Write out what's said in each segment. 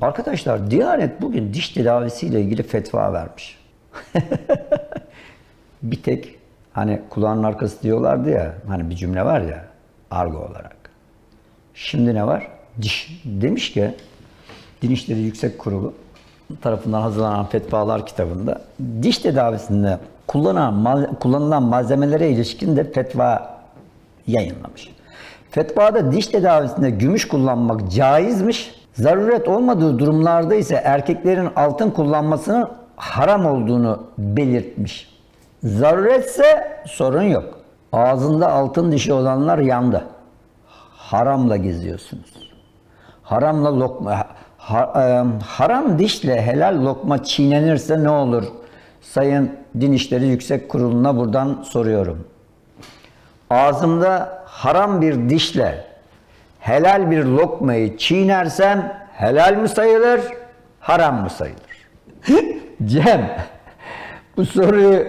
Arkadaşlar Diyanet bugün diş tedavisiyle ilgili fetva vermiş. bir tek hani kulağın arkası diyorlardı ya hani bir cümle var ya argo olarak. Şimdi ne var? Diş. Demiş ki Din İşleri Yüksek Kurulu tarafından hazırlanan fetvalar kitabında diş tedavisinde kullanılan, mal- kullanılan malzemelere ilişkin de fetva yayınlamış. Fetvada diş tedavisinde gümüş kullanmak caizmiş. Zaruret olmadığı durumlarda ise erkeklerin altın kullanmasının haram olduğunu belirtmiş. Zaruretse sorun yok. Ağzında altın dişi olanlar yandı. Haramla geziyorsunuz. Haramla lokma ha- e, haram dişle helal lokma çiğnenirse ne olur? Sayın Din İşleri Yüksek Kurulu'na buradan soruyorum. Ağzımda haram bir dişle helal bir lokmayı çiğnersem helal mi sayılır, haram mı sayılır? Cem, bu soruyu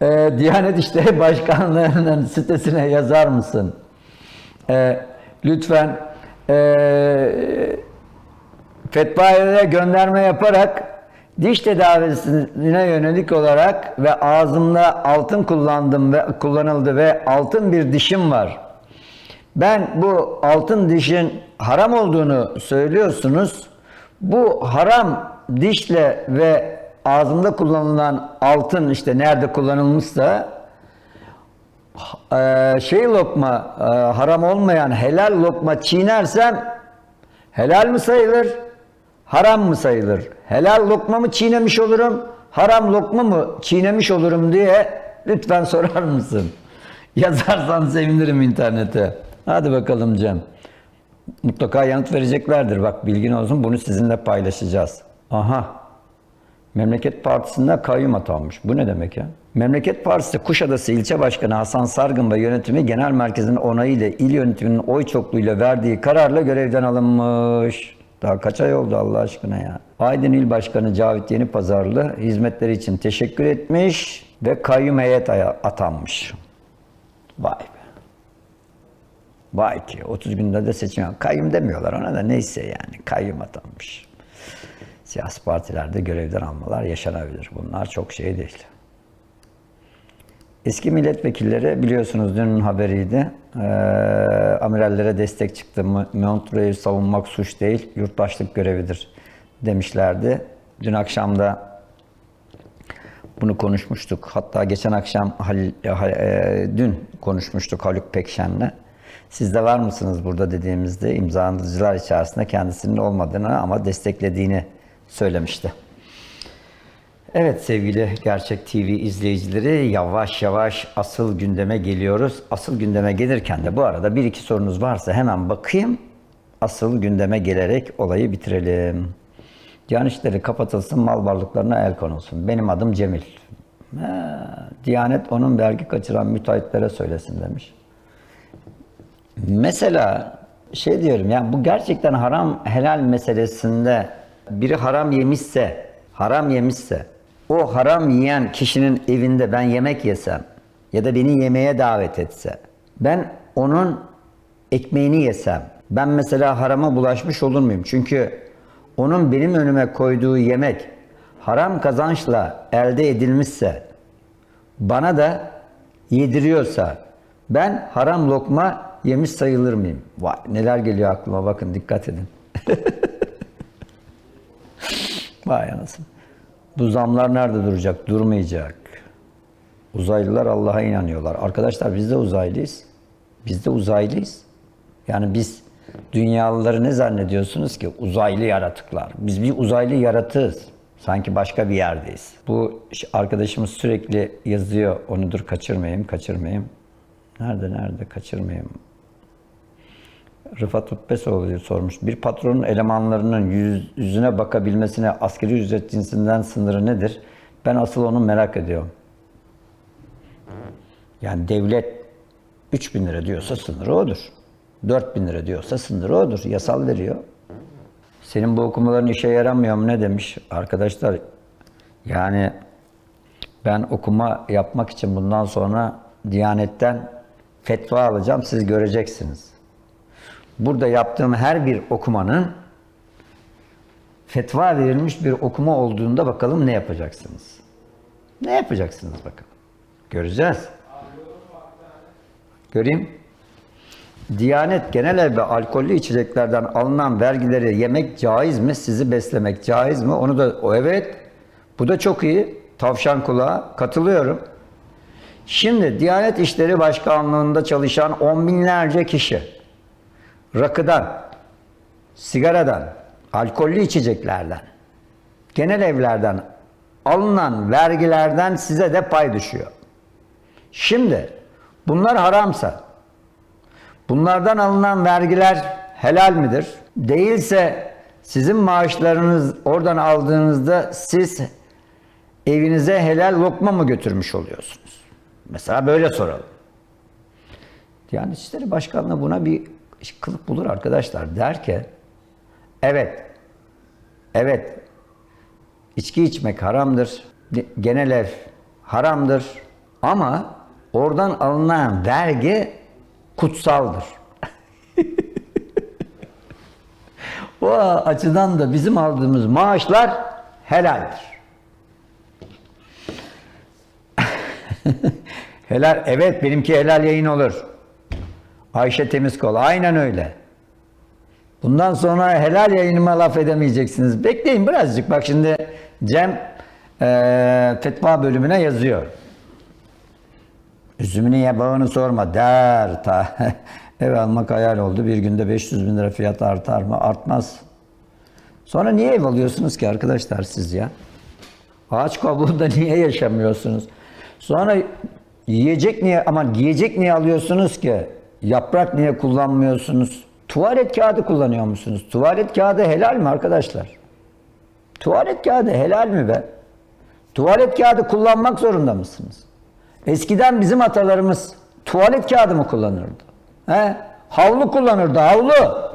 e, Diyanet İşleri Başkanlığı'nın sitesine yazar mısın? E, lütfen e, fetvaya gönderme yaparak diş tedavisine yönelik olarak ve ağzımda altın kullandım ve kullanıldı ve altın bir dişim var. Ben bu altın dişin haram olduğunu söylüyorsunuz. Bu haram dişle ve ağzımda kullanılan altın işte nerede kullanılmışsa e, şey lokma e, haram olmayan helal lokma çiğnersem helal mi sayılır? Haram mı sayılır? Helal lokma mı çiğnemiş olurum? Haram lokma mı çiğnemiş olurum diye lütfen sorar mısın? Yazarsan sevinirim internete. Hadi bakalım Cem. Mutlaka yanıt vereceklerdir. Bak bilgin olsun bunu sizinle paylaşacağız. Aha. Memleket Partisi'nde kayyum atanmış. Bu ne demek ya? Memleket Partisi Kuşadası İlçe Başkanı Hasan Sargın ve yönetimi genel merkezin onayıyla il yönetiminin oy çokluğuyla verdiği kararla görevden alınmış. Daha kaç ay oldu Allah aşkına ya. Aydın İl Başkanı Cavit Yeni Pazarlı hizmetleri için teşekkür etmiş ve kayyum heyet atanmış. Vay be. Vay ki 30 günde de seçim. Kayyum demiyorlar ona da neyse yani kayyum atanmış. Siyasi partilerde görevden almalar yaşanabilir. Bunlar çok şey değil. Eski milletvekilleri biliyorsunuz dünün haberiydi. Ee, amirallere destek çıktı. Mo- Montreux'u savunmak suç değil, yurttaşlık görevidir demişlerdi. Dün akşam da bunu konuşmuştuk. Hatta geçen akşam Halil, Hal- e, dün konuşmuştuk Haluk Pekşen'le. Siz de var mısınız burada dediğimizde imzacılar içerisinde kendisinin olmadığını ama desteklediğini söylemişti. Evet sevgili Gerçek TV izleyicileri yavaş yavaş asıl gündeme geliyoruz. Asıl gündeme gelirken de bu arada bir iki sorunuz varsa hemen bakayım. Asıl gündeme gelerek olayı bitirelim. Diyanet işleri kapatılsın, mal varlıklarına el konulsun. Benim adım Cemil. Diyanet onun vergi kaçıran müteahhitlere söylesin demiş. Mesela şey diyorum ya bu gerçekten haram helal meselesinde biri haram yemişse, haram yemişse o haram yiyen kişinin evinde ben yemek yesem ya da beni yemeğe davet etse ben onun ekmeğini yesem ben mesela harama bulaşmış olur muyum? Çünkü onun benim önüme koyduğu yemek haram kazançla elde edilmişse bana da yediriyorsa ben haram lokma yemiş sayılır mıyım? Vay neler geliyor aklıma bakın dikkat edin. Vay anasını. Bu zamlar nerede duracak? Durmayacak. Uzaylılar Allah'a inanıyorlar. Arkadaşlar biz de uzaylıyız. Biz de uzaylıyız. Yani biz dünyalıları ne zannediyorsunuz ki? Uzaylı yaratıklar. Biz bir uzaylı yaratığız. Sanki başka bir yerdeyiz. Bu arkadaşımız sürekli yazıyor. Onu dur kaçırmayayım, kaçırmayayım. Nerede, nerede kaçırmayayım. Rıfat Utbesoğlu sormuş. Bir patronun elemanlarının yüz- yüzüne bakabilmesine asgari ücret cinsinden sınırı nedir? Ben asıl onu merak ediyorum. Yani devlet 3 bin lira diyorsa sınırı odur. 4 bin lira diyorsa sınırı odur. Yasal veriyor. Senin bu okumaların işe yaramıyor mu ne demiş? Arkadaşlar yani ben okuma yapmak için bundan sonra Diyanet'ten fetva alacağım. Siz göreceksiniz. Burada yaptığım her bir okumanın fetva verilmiş bir okuma olduğunda bakalım ne yapacaksınız? Ne yapacaksınız bakalım? Göreceğiz. Göreyim. Diyanet genel ve alkollü içeceklerden alınan vergileri yemek caiz mi? Sizi beslemek caiz mi? Onu da o evet. Bu da çok iyi. Tavşan kulağı. Katılıyorum. Şimdi Diyanet İşleri Başkanlığı'nda çalışan on binlerce kişi rakıdan, sigaradan, alkollü içeceklerden, genel evlerden alınan vergilerden size de pay düşüyor. Şimdi bunlar haramsa, bunlardan alınan vergiler helal midir? Değilse sizin maaşlarınız oradan aldığınızda siz evinize helal lokma mı götürmüş oluyorsunuz? Mesela böyle soralım. Diyanet İşleri Başkanlığı buna bir kılıf bulur arkadaşlar. Der ki, evet, evet, içki içmek haramdır, genel ev haramdır ama oradan alınan vergi kutsaldır. o açıdan da bizim aldığımız maaşlar helaldir. helal, evet benimki helal yayın olur. Ayşe Temizkol, aynen öyle. Bundan sonra helal yayınıma laf edemeyeceksiniz. Bekleyin birazcık. Bak şimdi Cem eee fetva bölümüne yazıyor. Üzümünü ye bağını sorma der. Ta. Ev almak hayal oldu. Bir günde 500 bin lira fiyat artar mı? Artmaz. Sonra niye ev alıyorsunuz ki arkadaşlar siz ya? Ağaç kabuğunda niye yaşamıyorsunuz? Sonra yiyecek niye ama giyecek niye alıyorsunuz ki? Yaprak niye kullanmıyorsunuz? Tuvalet kağıdı kullanıyor musunuz? Tuvalet kağıdı helal mi arkadaşlar? Tuvalet kağıdı helal mi be? Tuvalet kağıdı kullanmak zorunda mısınız? Eskiden bizim atalarımız tuvalet kağıdı mı kullanırdı? He? Havlu kullanırdı, havlu.